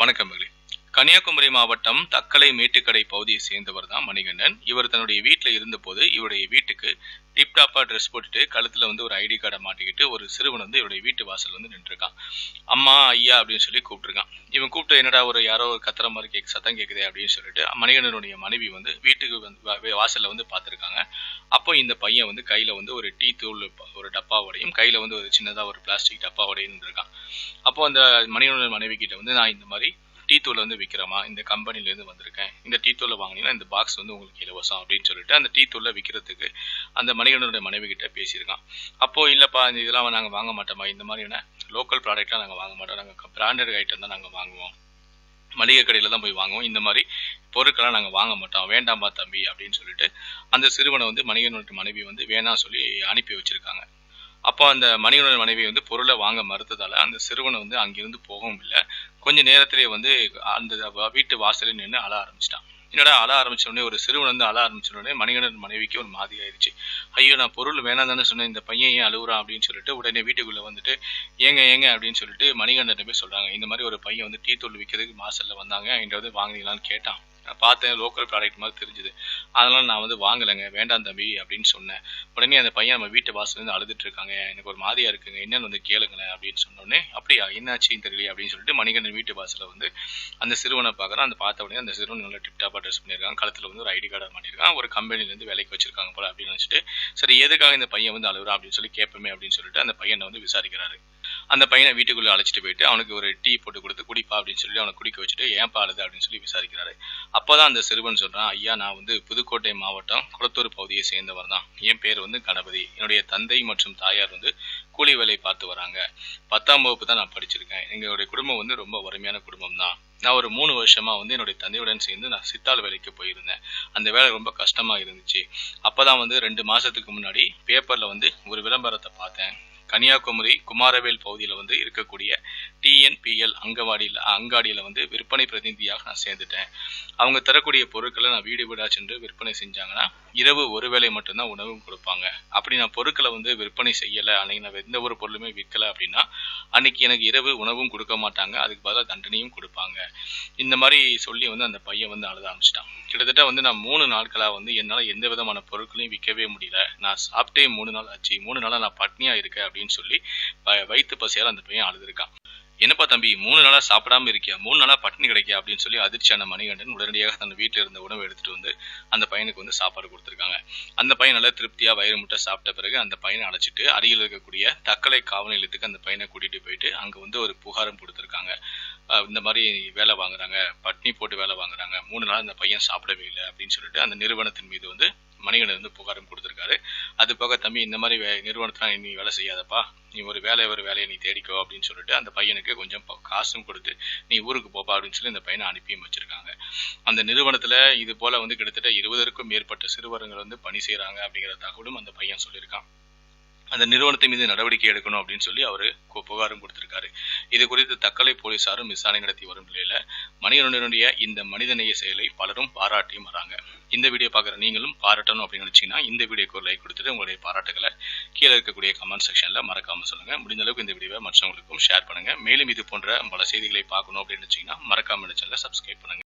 வணக்கம் மகளே. கன்னியாகுமரி மாவட்டம் தக்கலை மேட்டுக்கடை பகுதியை சேர்ந்தவர் தான் மணிகண்டன். இவர் தன்னுடைய வீட்டில் இருந்தபோது இவருடைய வீட்டுக்கு டிப்டாப்பா ட்ரெஸ் போட்டுட்டு கழுத்தில் வந்து ஒரு ஐடி கார்டை மாட்டிக்கிட்டு ஒரு சிறுவன் வந்து இவருடைய வீட்டு வாசல் வந்து நின்றுருக்கான். அம்மா ஐயா அப்படின்னு சொல்லி கூப்பிட்டுருக்கான். இவன் கூப்பிட்டு என்னடா ஒரு யாரோ ஒரு கத்துற மாதிரி கேக் சத்தம் கேட்குதே அப்படின்னு சொல்லிட்டு மணிகண்டனுடைய மனைவி வந்து வீட்டுக்கு வந்து வாசலில் வந்து பார்த்துருக்காங்க. அப்போ இந்த பையன் வந்து கையில வந்து ஒரு டீ தூள் ஒரு டப்பாவோடையும் கையில வந்து ஒரு சின்னதா ஒரு பிளாஸ்டிக் டப்பாவோடையும் இருந்திருக்கான். அப்போ அந்த மணியனுடைய மனைவி கிட்ட வந்து நான் இந்த மாதிரி டீ தூள் வந்து விற்கிறோமா இந்த கம்பெனிலேருந்து வந்திருக்கேன். இந்த டீ தூளை வாங்கினீங்கன்னா இந்த பாக்ஸ் வந்து உங்களுக்கு இலவசம் அப்படின்னு சொல்லிட்டு அந்த டீ தூளை விற்கிறதுக்கு அந்த மணிகண்டனுடைய மனைவி கிட்ட பேசியிருக்கான். அப்போ இல்லைப்பா இந்த இதெல்லாம் நாங்கள் வாங்க மாட்டோமா இந்த மாதிரியான லோக்கல் ப்ராடக்ட்லாம் நாங்கள் வாங்க மாட்டோம். நாங்கள் பிராண்டட் ஐட்டம் தான் நாங்கள் வாங்குவோம். மளிகை கடையில் தான் போய் வாங்குவோம். இந்த மாதிரி பொருட்கள்லாம் நாங்கள் வாங்க மாட்டோம். வேண்டாமா தம்பி அப்படின்னு சொல்லிட்டு அந்த சிறுவனை வந்து மணிகனோட மனைவி வந்து வேணாம் சொல்லி அனுப்பி வச்சிருக்காங்க. அப்போ அந்த மணிகனோட மனைவி வந்து பொருளை வாங்க மறுத்ததால அந்த சிறுவனை வந்து அங்கிருந்து போகவும் இல்லை. கொஞ்ச நேரத்திலேயே வந்து அந்த வீட்டு வாசலில் நின்று அழ ஆரம்பிச்சிட்டான். என்னடா அழ ஆரம்பிச்ச உடனே ஒரு சிறுவன் வந்து அழ ஆரம்பிச்சோடனே மணிகண்டன் மனைவிக்கு ஒரு மாதிரி ஆயிடுச்சு ஐயோ நான் பொருள் வேணாம் தானே சொன்னேன் இந்த பையன் ஏன் அழுகுறான் அப்படின்னு சொல்லிட்டு உடனே வீட்டுக்குள்ளே வந்துட்டு ஏங்க ஏங்க அப்படின்னு சொல்லிட்டு மணிகண்டன் போய் சொல்கிறாங்க இந்த மாதிரி ஒரு பையன் வந்து டீ தூள் விற்கிறதுக்கு மாசல்ல வந்தாங்க என்கிட்ட வந்து வாங்கினீங்களான்னு கேட்டான். நான் பார்த்தேன் லோக்கல் ப்ராடக்ட் மாதிரி தெரிஞ்சுது. அதனால நான் வந்து வாங்கலைங்க. வேண்டாம் தம்பி அப்படின்னு சொன்னேன். உடனே அந்த பையன் நம்ம வீட்டு வாசலேருந்து அழுதுட்டு இருக்காங்க. எனக்கு ஒரு மாதிரியா இருக்குங்க. என்னன்னு வந்து கேளுங்களேன் அப்படின்னு சொன்னோடனே அப்படியா என்னாச்சுன்னு தெரியல அப்படின்னு சொல்லிட்டு மணிகண்டன் வீட்டு வாசலில் வந்து அந்த சிறுவனை பார்க்குறான். அந்த பார்த்த உடனே அந்த சிறுவன் நல்லா டிப்டாப்பாக ட்ரெஸ் பண்ணியிருக்காங்க கழுத்தில் வந்து ஒரு ஐடி கார்டை மாட்டிருக்கான் ஒரு கம்பெனிலேருந்து வேலைக்கு வச்சிருக்காங்க போல அப்படின்னு நினச்சிட்டு சரி எதுக்காக இந்த பையன் வந்து அழுகுறான் அப்படின்னு சொல்லி கேட்போமே அப்படின்னு சொல்லிட்டு அந்த பையனை வந்து விசாரிக்கிறாரு. அந்த பையனை வீட்டுக்குள்ளே அழைச்சிட்டு போயிட்டு அவனுக்கு ஒரு டீ போட்டு கொடுத்து குடிப்பா அப்படின்னு சொல்லி அவனை குடிக்க வச்சுட்டு ஏன் பாடுது அப்படின்னு சொல்லி விசாரிக்கிறாரு. அப்போதான் அந்த சிறுவன் சொல்கிறான் ஐயா நான் வந்து புதுக்கோட்டை மாவட்டம் குளத்தூர் பகுதியை சேர்ந்தவர் தான். என் பேர் வந்து கணபதி. என்னுடைய தந்தை மற்றும் தாயார் வந்து கூலி வேலை பார்த்து வராங்க. பத்தாம் வகுப்பு தான் நான் படிச்சிருக்கேன். எங்களுடைய குடும்பம் வந்து ரொம்ப வறுமையான குடும்பம் தான். நான் ஒரு மூணு வருஷமா வந்து என்னுடைய தந்தையுடன் சேர்ந்து நான் சித்தாள் வேலைக்கு போயிருந்தேன். அந்த வேலை ரொம்ப கஷ்டமா இருந்துச்சு. அப்பதான் வந்து ரெண்டு மாசத்துக்கு முன்னாடி பேப்பர்ல வந்து ஒரு விளம்பரத்தை பார்த்தேன். கன்னியாகுமரி குமாரவேல் பகுதியில் வந்து இருக்கக்கூடிய டிஎன்பிஎல் அங்கவாடியில் அங்காடியில் வந்து விற்பனை பிரதிநிதியாக நான் சேர்ந்துட்டேன். அவங்க தரக்கூடிய பொருட்களை நான் வீடு வீடாக சென்று விற்பனை செஞ்சாங்கன்னா இரவு ஒரு வேளை மட்டும்தான் உணவும் கொடுப்பாங்க. அப்படி நான் பொருட்களை வந்து விற்பனை செய்யலை அன்னைக்கு நான் எந்த ஒரு பொருளுமே விற்கல அப்படின்னா அன்னைக்கு எனக்கு இரவு உணவும் கொடுக்க மாட்டாங்க. அதுக்கு பதிலாக தண்டனையும் கொடுப்பாங்க. இந்த மாதிரி சொல்லி வந்து அந்த பையன் வந்து அழுத ஆரம்பிச்சிட்டான். கிட்டத்தட்ட வந்து நான் மூணு நாட்களாக வந்து என்னால் எந்த விதமான பொருட்களையும் விற்கவே முடியல. நான் சாப்பிட்டே மூணு நாள் ஆச்சு. மூணு நாளாக நான் பட்னியாக இருக்கேன் அப்படின்னு சொல்லி வயிற்று பசியால் அந்த பையன் அழுதுருக்கான். என்னப்பா தம்பி மூணு நாளாக சாப்பிடாம இருக்கியா? மூணு நாளாக பட்டினி கிடைக்கியா? அப்படின்னு சொல்லி அதிர்ச்சியான மணிகண்டன் உடனடியாக தன் வீட்டில் இருந்த உணவு எடுத்துட்டு வந்து அந்த பையனுக்கு வந்து சாப்பாடு கொடுத்துருக்காங்க. அந்த பையன் நல்லா திருப்தியாக வயிறு முட்டை சாப்பிட்ட பிறகு அந்த பையனை அழைச்சிட்டு அருகில் இருக்கக்கூடிய தக்கலை காவல் நிலையத்துக்கு அந்த பையனை கூட்டிட்டு போயிட்டு அங்கே வந்து ஒரு புகாரம் கொடுத்துருக்காங்க. இந்த மாதிரி வேலை வாங்குறாங்க பட்னி போட்டு வேலை வாங்குறாங்க மூணு நாள் அந்த பையன் சாப்பிடவே இல்லை அப்படின்னு சொல்லிட்டு அந்த நிறுவனத்தின் மீது வந்து மணிகண்டன் வந்து புகாரும் கொடுத்துருக்காரு. அது போக தம்பி இந்த மாதிரி வே- நிறுவனத்துல நீ வேலை செய்யாதப்பா. நீ ஒரு வேலை ஒரு வேலையை நீ தேடிக்கோ அப்படின்னு சொல்லிட்டு அந்த பையனுக்கு கொஞ்சம் காசும் கொடுத்து நீ ஊருக்கு போப்பா அப்படின்னு சொல்லி இந்த பையனை அனுப்பியும் வச்சிருக்காங்க. அந்த நிறுவனத்தில் இது போல் வந்து கிட்டத்தட்ட இருபதற்கும் மேற்பட்ட சிறுவர்கள் வந்து பணி செய்கிறாங்க அப்படிங்கிற தகவலும் அந்த பையன் சொல்லியிருக்கான். அந்த நிறுவனத்தின் மீது நடவடிக்கை எடுக்கணும் அப்படின்னு சொல்லி அவரு கு- புகாரும் கொடுத்திருக்காரு. இது குறித்து தக்கலை போலீசாரும் விசாரணை நடத்தி வரும் நிலையில மணிகண்டனுடைய இந்த மனிதநேய செயலை பலரும் பாராட்டியும் வராங்க. இந்த வீடியோ பார்க்குற நீங்களும் பாராட்டணும் அப்படின்னு நினைச்சீங்கன்னா இந்த வீடியோக்கு ஒரு லைக் கொடுத்துட்டு உங்களுடைய பாராட்டுகளை கீழே இருக்கக்கூடிய கமெண்ட் செக்ஷன்ல மறக்காம சொல்லுங்க. முடிந்த அளவுக்கு இந்த வீடியோவை மற்றவங்களுக்கும் ஷேர் பண்ணுங்க. மேலும் இது போன்ற பல செய்திகளை பார்க்கணும் அப்படின்னு நினைச்சீங்கன்னா மறக்காம சேனலை சப்ஸ்கிரைப் பண்ணுங்க.